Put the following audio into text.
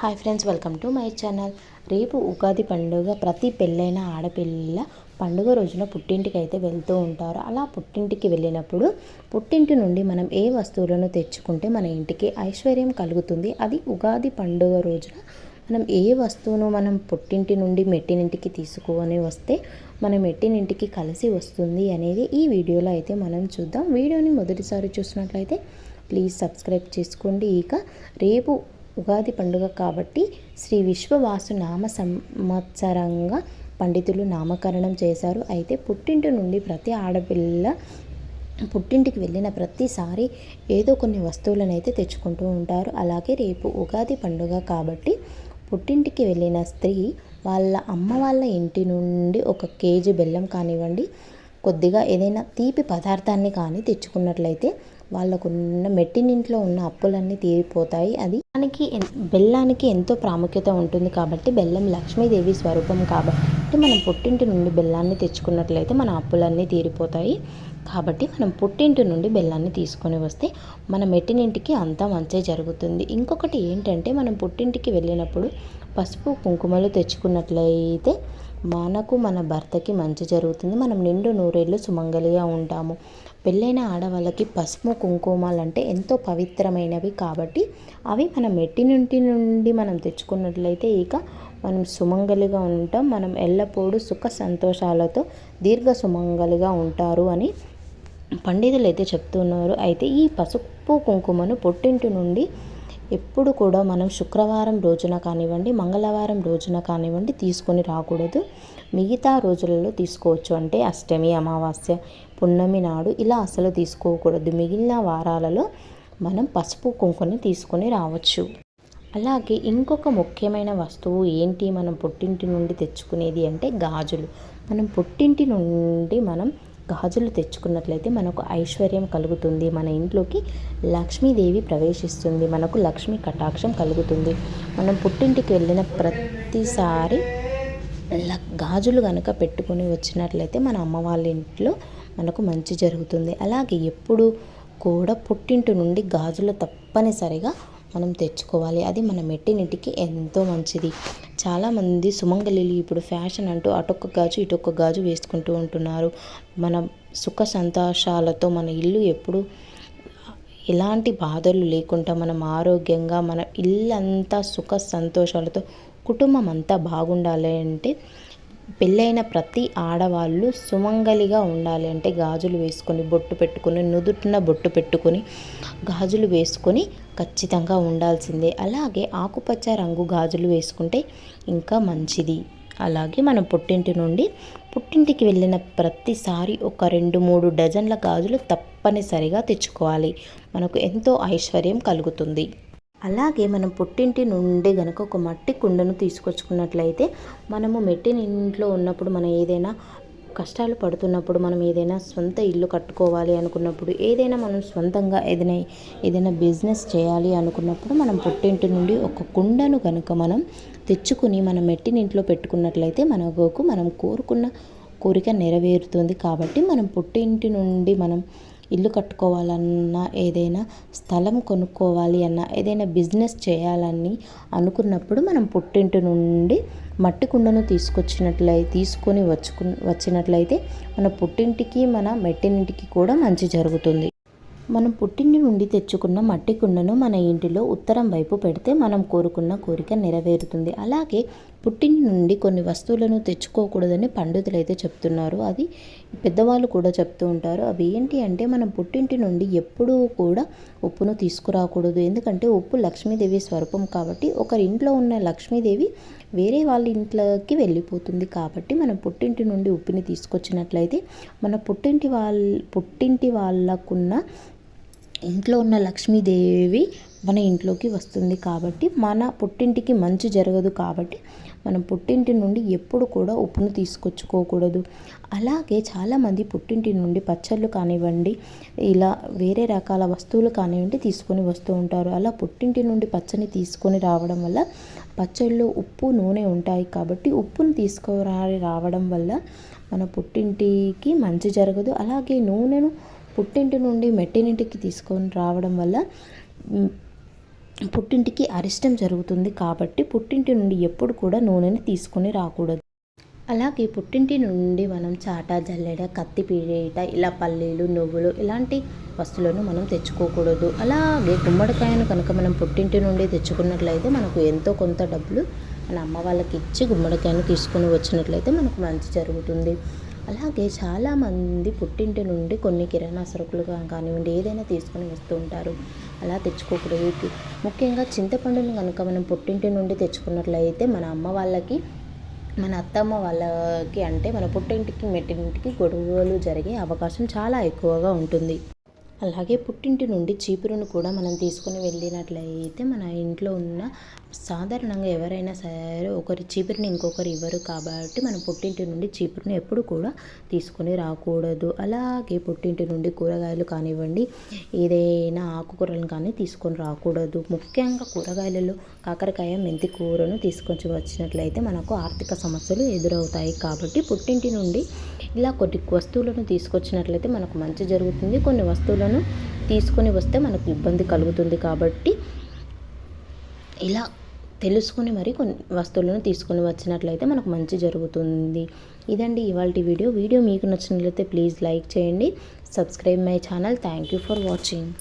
Hi friends welcome to my channel. రేపు ఉగాది పండుగ ప్రతి పెళ్ళైన ఆడపిల్ల పండుగ రోజున పుట్టింటికి అయితే వెళ్తూ ఉంటారు. అలా పుట్టింటికి వెళ్ళినప్పుడు పుట్టింటి నుండి మనం ఏ వస్తువులను తెచ్చుకుంటే మన ఇంటికి ఐశ్వర్యం కలుగుతుంది? అది ఉగాది పండుగ రోజున మనం ఏ వస్తువును మనం పుట్టింటి నుండి మెట్టినింటికి తీసుకొని వస్తే మన మెట్టినింటికి కలిసి వస్తుంది అనేది ఈ వీడియోలో అయితే మనం చూద్దాం. వీడియోని మొదటిసారి చూసినట్లయితే ప్లీజ్ సబ్స్క్రైబ్ చేసుకోండి. ఇక రేపు ఉగాది పండుగ కాబట్టి శ్రీ విశ్వవాసు నామ సంవత్సరంగా పండితులు నామకరణం చేశారు. అయితే పుట్టింటి నుండి ప్రతి ఆడపిల్ల పుట్టింటికి వెళ్ళిన ప్రతిసారి ఏదో కొన్ని వస్తువులను అయితే తెచ్చుకుంటూ ఉంటారు. అలాగే రేపు ఉగాది పండుగ కాబట్టి పుట్టింటికి వెళ్ళిన స్త్రీ వాళ్ళ అమ్మ వాళ్ళ ఇంటి నుండి ఒక కేజీ బెల్లం కానివ్వండి కొద్దిగా ఏదైనా తీపి పదార్థాన్ని కానీ తెచ్చుకున్నట్లయితే వాళ్ళకున్న మెట్టినింట్లో ఉన్న అప్పులన్నీ తీరిపోతాయి. అది మనకి బెల్లానికి ఎంతో ప్రాముఖ్యత ఉంటుంది కాబట్టి బెల్లం లక్ష్మీదేవి స్వరూపం కాబట్టి మనం పుట్టింటి నుండి బెల్లాన్ని తెచ్చుకున్నట్లయితే మన అప్పులన్నీ తీరిపోతాయి. కాబట్టి మనం పుట్టింటి నుండి బెల్లాన్ని తీసుకొని వస్తే మన మెట్టినింటికి అంతా మంచి జరుగుతుంది. ఇంకొకటి ఏంటంటే మనం పుట్టింటికి వెళ్ళినప్పుడు పసుపు కుంకుమలు తెచ్చుకున్నట్లయితే మనకు మన భర్తకి మంచి జరుగుతుంది. మనం నిండు నూరేళ్ళు సుమంగలిగా ఉంటాము. పెళ్ళైన ఆడవాళ్ళకి పసుపు కుంకుమాలు అంటే ఎంతో పవిత్రమైనవి కాబట్టి అవి మన నుండి నుండి మనం తెచ్చుకున్నట్లయితే ఇక మనం సుమంగలిగా ఉంటాం. మనం ఎల్లప్పుడూ సుఖ సంతోషాలతో దీర్ఘ సుమంగలిగా ఉంటారు అని పండితులు అయితే చెప్తున్నారు. అయితే ఈ పసుపు కుంకుమను పుట్టింటి నుండి ఎప్పుడు కూడా మనం శుక్రవారం రోజున కానివ్వండి మంగళవారం రోజున కానివ్వండి తీసుకొని రాకూడదు. మిగతా రోజులలో తీసుకోవచ్చు. అంటే అష్టమి అమావాస్య పున్నమి నాడు ఇలా అసలు తీసుకోకూడదు. మిగిలిన వారాలలో మనం పసుపు కుంకుని తీసుకొని రావచ్చు. అలాగే ఇంకొక ముఖ్యమైన వస్తువు ఏంటి? మనం పుట్టింటి నుండి తెచ్చుకునేది అంటే గాజులు. మనం పుట్టింటి నుండి మనం గాజులు తెచ్చుకున్నట్లయితే మనకు ఐశ్వర్యం కలుగుతుంది. మన ఇంట్లోకి లక్ష్మీదేవి ప్రవేశిస్తుంది. మనకు లక్ష్మీ కటాక్షం కలుగుతుంది. మనం పుట్టింటికి వెళ్ళిన ప్రతిసారి గాజులు కనుక పెట్టుకుని వచ్చినట్లయితే మన అమ్మ వాళ్ళ ఇంట్లో మనకు మంచి జరుగుతుంది. అలాగే ఎప్పుడు కూడా పుట్టింటి నుండి గాజులు తప్పనిసరిగా మనం తెచ్చుకోవాలి. అది మన మెట్టినింటికి ఎంతో మంచిది. చాలామంది సుమంగళిలు ఇప్పుడు ఫ్యాషన్ అంటూ అటొక్క గాజు ఇటొక్క గాజు వేసుకుంటూ ఉంటున్నారు. మన సుఖ సంతోషాలతో మన ఇల్లు ఎప్పుడు ఎలాంటి బాధలు లేకుండా మనం ఆరోగ్యంగా మన ఇల్లంతా సుఖ సంతోషాలతో కుటుంబం అంతా బాగుండాలి అంటే పెళ్ళైన ప్రతి ఆడవాళ్ళు సుమంగలిగా ఉండాలి అంటే గాజులు వేసుకొని బొట్టు పెట్టుకొని నుదుటిన బొట్టు పెట్టుకొని గాజులు వేసుకొని ఖచ్చితంగా ఉండాల్సిందే. అలాగే ఆకుపచ్చ రంగు గాజులు వేసుకుంటే ఇంకా మంచిది. అలాగే మనం పుట్టింటి నుండి పుట్టింటికి వెళ్ళిన ప్రతిసారి ఒక రెండు మూడు డజన్ల గాజులు తప్పనిసరిగా తెచ్చుకోవాలి. మనకు ఎంతో ఐశ్వర్యం కలుగుతుంది. అలాగే మనం పుట్టింటి నుండి గనక ఒక మట్టి కుండను తీసుకొచ్చుకున్నట్లయితే మనము మెట్టిన ఇంట్లో ఉన్నప్పుడు మనం ఏదైనా కష్టాలు పడుతున్నప్పుడు మనం ఏదైనా సొంత ఇల్లు కట్టుకోవాలి అనుకున్నప్పుడు ఏదైనా మనం సొంతంగా ఏదైనా ఏదైనా బిజినెస్ చేయాలి అనుకున్నప్పుడు మనం పుట్టింటి నుండి ఒక కుండను కనుక మనం తెచ్చుకుని మనం మెట్టినింట్లో పెట్టుకున్నట్లయితే మనకు మనం కోరుకున్న కోరిక నెరవేరుతుంది కాబట్టి మనం పుట్టింటి నుండి మనం ఇల్లు కట్టుకోవాలన్నా ఏదైనా స్థలం కొనుక్కోవాలి అన్నా ఏదైనా బిజినెస్ చేయాలని అనుకున్నప్పుడు మనం పుట్టింటి నుండి మట్టి కుండను తీసుకొచ్చినట్లయి తీసుకొని వచ్చుకు వచ్చినట్లయితే మన పుట్టింటికి మన మెట్టినింటికి కూడా మంచి జరుగుతుంది. మనం పుట్టింటి నుండి తెచ్చుకున్న మట్టి కుండను మన ఇంటిలో ఉత్తరం వైపు పెడితే మనం కోరుకున్న కోరిక నెరవేరుతుంది. అలాగే పుట్టింటి నుండి కొన్ని వస్తువులను తెచ్చుకోకూడదని పండితులు అయితే చెప్తున్నారు. అది పెద్దవాళ్ళు కూడా చెప్తూ ఉంటారు. అవి ఏంటి అంటే మనం పుట్టింటి నుండి ఎప్పుడూ కూడా ఉప్పును తీసుకురాకూడదు. ఎందుకంటే ఉప్పు లక్ష్మీదేవి స్వరూపం కాబట్టి ఒకరి ఇంట్లో ఉన్న లక్ష్మీదేవి వేరే వాళ్ళ ఇంట్లోకి వెళ్ళిపోతుంది కాబట్టి మనం పుట్టింటి నుండి ఉప్పుని తీసుకొచ్చినట్లయితే మన పుట్టింటి వాళ్ళ పుట్టింటి వాళ్ళకున్న ఇంట్లో ఉన్న లక్ష్మీదేవి మన ఇంట్లోకి వస్తుంది కాబట్టి మన పుట్టింటికి మంచి జరగదు కాబట్టి మనం పుట్టింటి నుండి ఎప్పుడు కూడా ఉప్పును తీసుకొచ్చుకోకూడదు. అలాగే చాలామంది పుట్టింటి నుండి పచ్చళ్ళు కానివ్వండి ఇలా వేరే రకాల వస్తువులు కానివ్వండి తీసుకొని వస్తూ ఉంటారు. అలా పుట్టింటి నుండి పచ్చని తీసుకొని రావడం వల్ల పచ్చళ్ళు ఉప్పు నూనె ఉంటాయి కాబట్టి ఉప్పును తీసుకురా రావడం వల్ల మన పుట్టింటికి మంచి జరగదు. అలాగే నూనెను పుట్టింటి నుండి మెట్టినింటికి తీసుకొని రావడం వల్ల పుట్టింటికి అరిష్టం జరుగుతుంది కాబట్టి పుట్టింటి నుండి ఎప్పుడు కూడా నూనెని తీసుకొని రాకూడదు. అలాగే పుట్టింటి నుండి మనం చాట జల్లెడ కత్తి పీడేట ఇలా పల్లీలు నువ్వులు ఇలాంటి వస్తువులను మనం తెచ్చుకోకూడదు. అలాగే గుమ్మడికాయను కనుక మనం పుట్టింటి నుండి తెచ్చుకున్నట్లయితే మనకు ఎంతో కొంత డబ్బులు మన అమ్మ వాళ్ళకి ఇచ్చి గుమ్మడికాయను తీసుకొని వచ్చినట్లయితే మనకు మంచి జరుగుతుంది. అలాగే చాలామంది పుట్టింటి నుండి కొన్ని కిరాణా సరుకులు కానివ్వండి ఏదైనా తీసుకొని వస్తూ ఉంటారు. అలా తెచ్చుకోకూడదు. ముఖ్యంగా చింతపండును కనుక మనం పుట్టింటి నుండి తెచ్చుకున్నట్లయితే మన అమ్మ వాళ్ళకి మన అత్తమ్మ వాళ్ళకి అంటే మన పుట్టింటికి మెట్టింటికి గొడవలు జరిగే అవకాశం చాలా ఎక్కువగా ఉంటుంది. అలాగే పుట్టింటి నుండి చీపురును కూడా మనం తీసుకొని వెళ్ళినట్లయితే మన ఇంట్లో ఉన్న సాధారణంగా ఎవరైనా సరే ఒకరి చీపురుని ఇంకొకరు ఇవ్వరు కాబట్టి మనం పుట్టింటి నుండి చీపురుని ఎప్పుడు కూడా తీసుకొని రాకూడదు. అలాగే పుట్టింటి నుండి కూరగాయలు కానివ్వండి ఏదైనా ఆకుకూరలను కానీ తీసుకొని రాకూడదు. ముఖ్యంగా కూరగాయలలో కాకరకాయ మెంతి కూరను తీసుకొని వచ్చినట్లయితే మనకు ఆర్థిక సమస్యలు ఎదురవుతాయి కాబట్టి పుట్టింటి నుండి ఇలా కొన్ని వస్తువులను తీసుకొచ్చినట్లయితే మనకు మంచి జరుగుతుంది. కొన్ని వస్తువులను తీసుకొని వస్తే మనకు ఇబ్బంది కలుగుతుంది కాబట్టి ఇలా తెలుసుకొని మరి కొన్ని వస్తువులను తీసుకొని వచ్చినట్లయితే మనకు మంచి జరుగుతుంది. ఇదండి ఇవాళ వీడియో. వీడియో మీకు నచ్చినట్లయితే ప్లీజ్ లైక్ చేయండి. Subscribe my channel. Thank you for watching.